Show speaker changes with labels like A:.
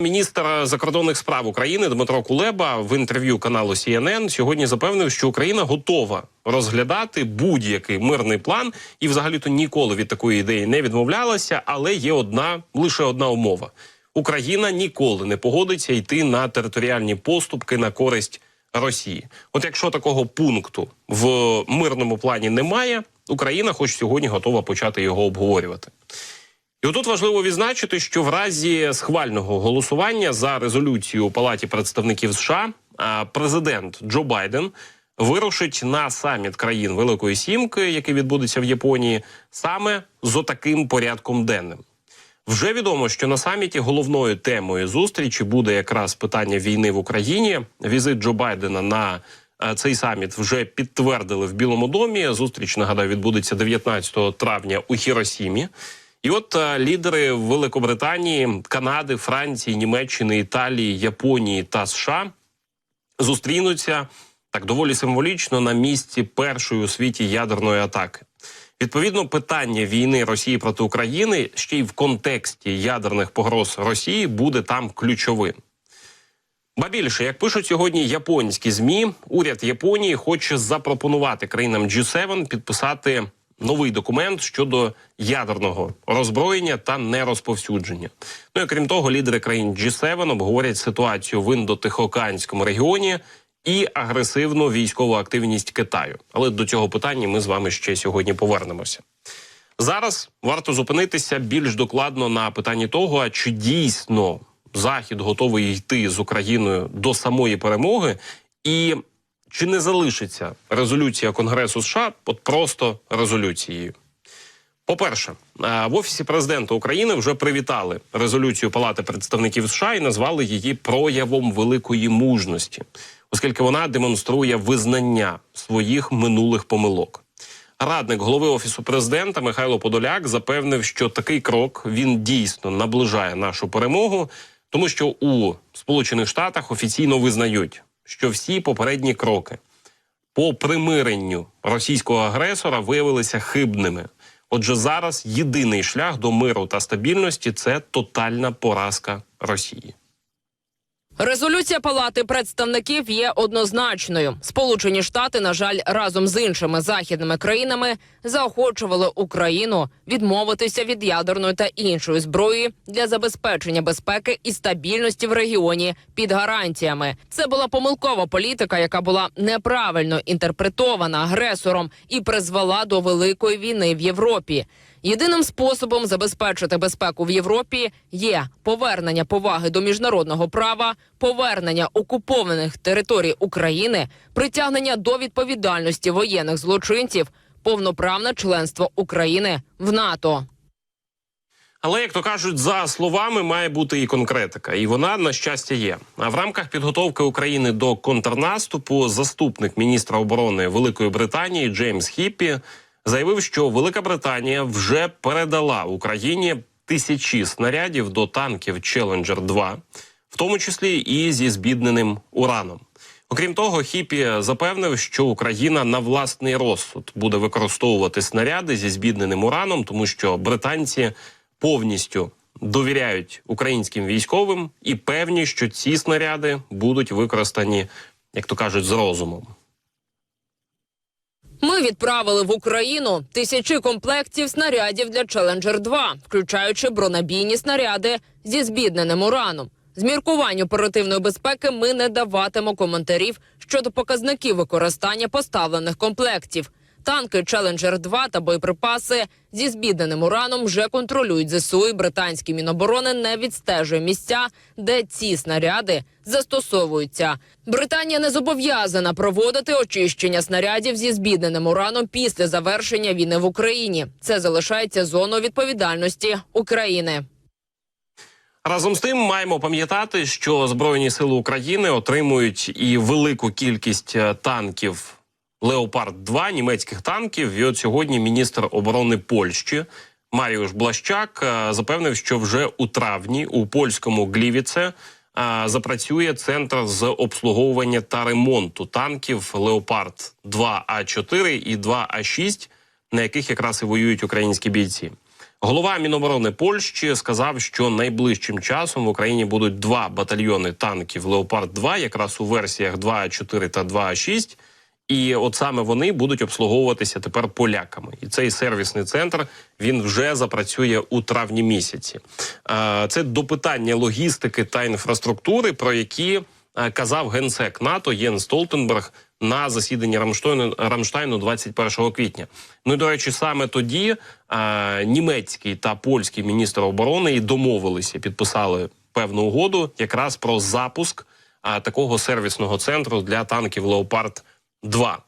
A: Міністр закордонних справ України Дмитро Кулеба в інтерв'ю каналу CNN сьогодні запевнив, що Україна готова розглядати будь-який мирний план і, взагалі-то, ніколи від такої ідеї не відмовлялася. Але є одна лише одна умова: Україна ніколи не погодиться йти на територіальні поступки на користь Росії. От якщо такого пункту в мирному плані немає, Україна, хоч сьогодні, готова почати його обговорювати. І отут важливо відзначити, що в разі схвального голосування за резолюцію у Палаті представників США президент Джо Байден вирушить на саміт країн Великої Сімки, який відбудеться в Японії, саме з отаким порядком денним. Вже відомо, що на саміті головною темою зустрічі буде якраз питання війни в Україні. Візит Джо Байдена на е, цей саміт вже підтвердили в Білому домі. Зустріч нагадаю відбудеться 19 травня у Хіросімі. І от е, лідери Великобританії, Канади, Франції, Німеччини, Італії, Японії та США зустрінуться так доволі символічно на місці першої у світі ядерної атаки. Відповідно, питання війни Росії проти України ще й в контексті ядерних погроз Росії буде там ключовим. Ба більше, як пишуть сьогодні японські змі, уряд Японії хоче запропонувати країнам G7 підписати новий документ щодо ядерного роззброєння та нерозповсюдження. Ну і крім того, лідери країн G7 обговорять ситуацію в індотихоокеанському регіоні і агресивну військову активність Китаю. Але до цього питання ми з вами ще сьогодні повернемося. Зараз варто зупинитися більш докладно на питанні того, а чи дійсно Захід готовий йти з Україною до самої перемоги, і чи не залишиться резолюція Конгресу США от просто резолюцією? По-перше, е, в офісі президента України вже привітали резолюцію Палати представників США і назвали її проявом великої мужності, оскільки вона демонструє визнання своїх минулих помилок. Радник голови офісу президента Михайло Подоляк запевнив, що такий крок він дійсно наближає нашу перемогу, тому що у Сполучених Штатах офіційно визнають, що всі попередні кроки по примиренню російського агресора виявилися хибними. Отже, зараз єдиний шлях до миру та стабільності це тотальна поразка Росії.
B: Резолюція Палати представників є однозначною. Сполучені Штати, на жаль, разом з іншими західними країнами заохочували Україну відмовитися від ядерної та іншої зброї для забезпечення безпеки і стабільності в регіоні під гарантіями. Це була помилкова політика, яка була неправильно інтерпретована агресором і призвела до великої війни в Європі. Єдиним способом забезпечити безпеку в Європі є повернення поваги до міжнародного права, повернення окупованих територій України, притягнення до відповідальності воєнних злочинців, повноправне членство України в НАТО.
A: Але як то кажуть, за словами має бути і конкретика, і вона на щастя є. А в рамках підготовки України до контрнаступу заступник міністра оборони Великої Британії Джеймс Хіппі заявив, що Велика Британія вже передала Україні тисячі снарядів до танків Челенджер 2 в тому числі і зі збідненим ураном. Окрім того, Хіпі запевнив, що Україна на власний розсуд буде використовувати снаряди зі збідненим ураном, тому що британці повністю довіряють українським військовим і певні, що ці снаряди будуть використані, як то кажуть, з розумом.
B: Ми відправили в Україну тисячі комплектів снарядів для Челенджер 2 включаючи бронебійні снаряди зі збідненим ураном. З міркувань оперативної безпеки ми не даватимо коментарів щодо показників використання поставлених комплектів. Танки Челенджер 2 та боєприпаси зі збідненим ураном вже контролюють ЗСУ і британські міноборони не відстежує місця, де ці снаряди застосовуються. Британія не зобов'язана проводити очищення снарядів зі збідненим ураном після завершення війни в Україні. Це залишається зоною відповідальності України.
A: Разом з тим маємо пам'ятати, що Збройні сили України отримують і велику кількість е, танків Леопард 2 німецьких танків. І от сьогодні міністр оборони Польщі Маріуш Блащак е, запевнив, що вже у травні у польському Глівіце е, запрацює центр з обслуговування та ремонту танків Леопард 2 А 4 і 2 А 6 на яких якраз і воюють українські бійці. Голова Міноборони Польщі сказав, що найближчим часом в Україні будуть два батальйони танків Леопард 2 якраз у версіях 2.4 та 2.6. І от саме вони будуть обслуговуватися тепер поляками. І цей сервісний центр він вже запрацює у травні місяці. Е, Це до питання логістики та інфраструктури, про які е, казав генсек НАТО Єн Столтенберг на засіданні Рамштайну, Рамштайну 21 квітня. Ну і до речі, саме тоді е, німецький та польський міністр оборони і домовилися, підписали певну угоду якраз про запуск такого сервісного центру для танків Леопард 2